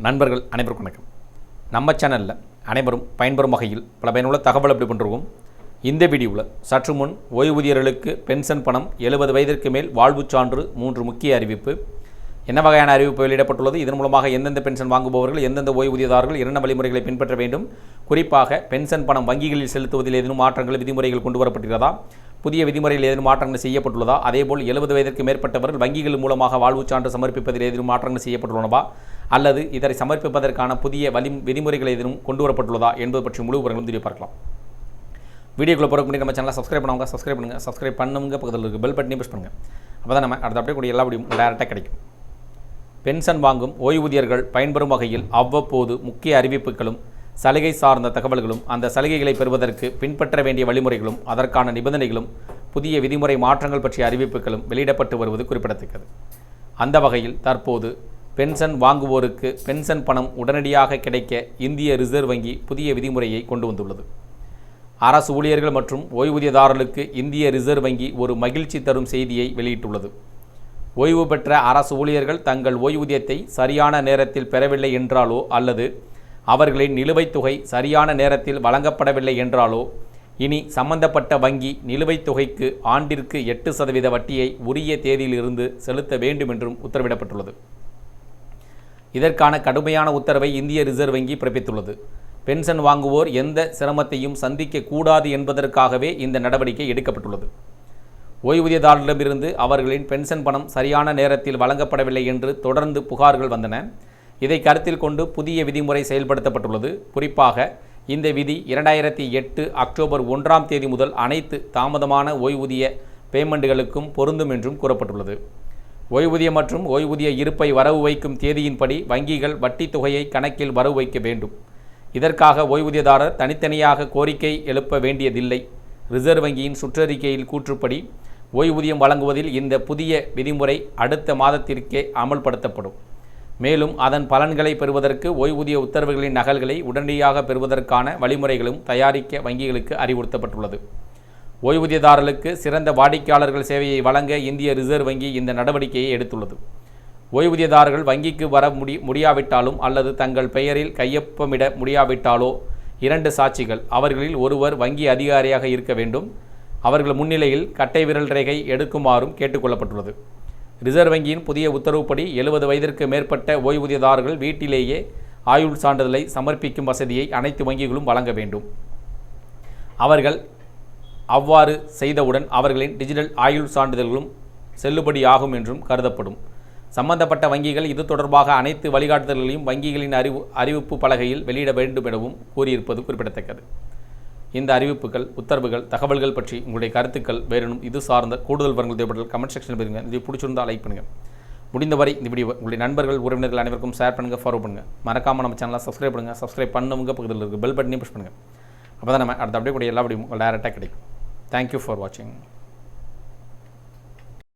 நண்பர்கள் அனைவருக்கும் வணக்கம். நம்ம சேனலில் அனைவரும் பயன்பெறும் வகையில் பல பயனுள்ள தகவல் அப்படி பண்ணுறோம் இந்த வீடியோவில் சற்று முன் ஓய்வூதியர்களுக்கு பென்ஷன் பணம் எழுபது வயதிற்கு மேல் வாழ்வுச் சான்று மூன்று முக்கிய அறிவிப்பு. என்ன வகையான அறிவிப்பு வெளியிடப்பட்டுள்ளது இதன் மூலமாக எந்தெந்த பென்ஷன் வாங்குபவர்கள் எந்தெந்த ஓய்வூதியதாரர்கள் என்ன வழிமுறைகளை பின்பற்ற வேண்டும்? குறிப்பாக பென்ஷன் பணம் வங்கிகளில் செலுத்துவதில் ஏதேனும் மாற்றங்கள் விதிமுறைகள் கொண்டு வரப்பட்டிருக்கிறதா? புதிய விதிமுறையில் ஏதேனும் மாற்றங்கள் செய்யப்பட்டுள்ளதா? அதேபோல் எழுபது வயதிற்கு மேற்பட்டவர்கள் வங்கிகள் மூலமாக வாழ்வுச் சான்று சமர்ப்பிப்பதில் ஏதேனும் மாற்றங்கள் செய்யப்பட்டுள்ளனவா? அல்லது இதனை சமர்ப்பிப்பதற்கான புதிய வலி விதிமுறைகள் ஏதேனும் கொண்டு வரப்பட்டுள்ளதா என்பது பற்றி முழு விவரங்களும் தெரிய பார்க்கலாம். வீடியோக்குள்ள போகிற முன்னாடி நம்ம சேனலை சப்ஸ்கிரைப் பண்ணுவாங்க சப்ஸ்கிரைப் பண்ணுங்கள் சப்ஸ்கிரைப் பண்ணுங்க பக்கத்தில் இருக்க பெல் பட்டனையும் ப்ரெஸ் பண்ணுங்கள் அப்போ தான் நம்ம அடுத்த அப்படியே கூட எல்லா முடியும் டேரெக்டாக கிடைக்கும். பென்ஷன் வாங்கும் ஓய்வூதியர்கள் பயன்பெறும் வகையில் அவ்வப்போது முக்கிய அறிவிப்புகளும் சலுகை சார்ந்த தகவல்களும் அந்த சலுகைகளை பெறுவதற்கு பின்பற்ற வேண்டிய வழிமுறைகளும் அதற்கான நிபந்தனைகளும் புதிய விதிமுறை மாற்றங்கள் பற்றிய அறிவிப்புகளும் வெளியிடப்பட்டு வருவது குறிப்பிடத்தக்கது. அந்த வகையில் தற்போது பென்ஷன் வாங்குவோருக்கு பென்ஷன் பணம் உடனடியாக கிடைக்க இந்திய ரிசர்வ் வங்கி புதிய விதிமுறையை கொண்டு வந்துள்ளது. அரசு ஊழியர்கள் மற்றும் ஓய்வூதியதாரர்களுக்கு இந்திய ரிசர்வ் வங்கி ஒரு மகிழ்ச்சி தரும் செய்தியை வெளியிட்டுள்ளது. ஓய்வு பெற்ற அரசு ஊழியர்கள் தங்கள் ஓய்வூதியத்தை சரியான நேரத்தில் பெறவில்லை என்றாலோ அல்லது அவர்களின் நிலுவைத் தொகை சரியான நேரத்தில் வழங்கப்படவில்லை என்றாலோ இனி சம்பந்தப்பட்ட வங்கி நிலுவைத் தொகைக்கு ஆண்டிற்கு எட்டு சதவீத வட்டியை உரிய தேதியிலிருந்து செலுத்த வேண்டும் என்றும் உத்தரவிடப்பட்டுள்ளது. இதற்கான கடுமையான உத்தரவை இந்திய ரிசர்வ் வங்கி பிறப்பித்துள்ளது. பென்ஷன் வாங்குவோர் எந்த சிரமத்தையும் சந்திக்க கூடாது என்பதற்காகவே இந்த நடவடிக்கை எடுக்கப்பட்டுள்ளது. ஓய்வூதியதாரரிடமிருந்து அவர்களின் பென்ஷன் பணம் சரியான நேரத்தில் வழங்கப்படவில்லை என்று தொடர்ந்து புகார்கள் வந்தன. இதை கருத்தில் கொண்டு புதிய விதிமுறை செயல்படுத்தப்பட்டுள்ளது. குறிப்பாக இந்த விதி இரண்டாயிரத்தி எட்டு அக்டோபர் ஒன்றாம் தேதி முதல் அனைத்து தாமதமான ஓய்வூதிய பேமெண்ட்டுகளுக்கும் பொருந்தும் என்றும் கூறப்பட்டுள்ளது. ஓய்வூதிய மற்றும் ஓய்வூதிய இருப்பை வரவு வைக்கும் தேதியின்படி வங்கிகள் வட்டித் தொகையை கணக்கில் வரவு வைக்க வேண்டும். இதற்காக ஓய்வூதியதாரர் தனித்தனியாக கோரிக்கை எழுப்ப வேண்டியதில்லை. ரிசர்வ் வங்கியின் சுற்றறிக்கையில் கூற்றுப்படி ஓய்வூதியம் வழங்குவதில் இந்த புதிய விதிமுறை அடுத்த மாதத்திற்கே அமல்படுத்தப்படும். மேலும் அதன் பலன்களை பெறுவதற்கு ஓய்வூதிய உத்தரவுகளின் நகல்களை உடனடியாக பெறுவதற்கான வழிமுறைகளும் தயாரிக்க வங்கிகளுக்கு அறிவுறுத்தப்பட்டுள்ளது. ஓய்வூதியதாரர்களுக்கு சிறந்த வாடிக்கையாளர்கள் சேவையை வழங்க இந்திய ரிசர்வ் வங்கி இந்த நடவடிக்கையை எடுத்துள்ளது. ஓய்வூதியதாரர்கள் வங்கிக்கு வர முடி முடியாவிட்டாலும் அல்லது தங்கள் பெயரில் கையொப்பமிட முடியாவிட்டாலோ இரண்டு சாட்சிகள். அவர்களில் ஒருவர் வங்கி அதிகாரியாக இருக்க வேண்டும். அவர்கள் முன்னிலையில் கட்டை விரல் ரேகை எடுக்குமாறும் கேட்டுக்கொள்ளப்பட்டுள்ளது ரிசர்வ் வங்கியின் புதிய உத்தரவுப்படி எழுபது வயதிற்கு மேற்பட்ட ஓய்வூதியதாரர்கள் வீட்டிலேயே ஆயுள் சான்றிதழை சமர்ப்பிக்கும் வசதியை அனைத்து வங்கிகளும் வழங்க வேண்டும். அவர்கள் அவ்வாறு செய்தவுடன் அவர்களின் டிஜிட்டல் ஆயுள் சான்றிதழ்களும் செல்லுபடியாகும் என்றும் கருதப்படும். சம்பந்தப்பட்ட வங்கிகள் இது தொடர்பாக அனைத்து வழிகாட்டுதல்களையும் வங்கிகளின் அறிவு அறிவிப்பு பலகையில் வெளியிட வேண்டும் எனவும் கூறியிருப்பது குறிப்பிடத்தக்கது. இந்த அறிவிப்புகள் உத்தரவுகள் தகவல்கள் பற்றி உங்களுடைய கருத்துக்கள் வேறெனும் இது சார்ந்த கூடுதல் வரங்கள் தேவைப்பட்டால் கமெண்ட் செக்ஷனில் போயிருங்க இது பிடிச்சிருந்தால் லைக் பண்ணுங்கள் முடிந்தவரை இந்த வீடியோ உங்களுடைய நண்பர்கள் உறவினர்கள் அனைவருக்கும் ஷேர் பண்ணுங்கள் ஃபாலோ பண்ணுங்கள் மறக்காமல் நம்ம சேனலை சப்ஸ்கிரைப் பண்ணுங்கள் சப்ஸ்கிரைப் பண்ணுங்க பக்கத்தில் இருக்குது பெல் பட்டனையும் புஷ் பண்ணுங்கள் அப்போ தான் நம்ம அடுத்த அப்படியே கூட எல்லா வீடியோ டேரெக்டாக கிடைக்கும். தேங்க்யூ ஃபார் வாட்சிங்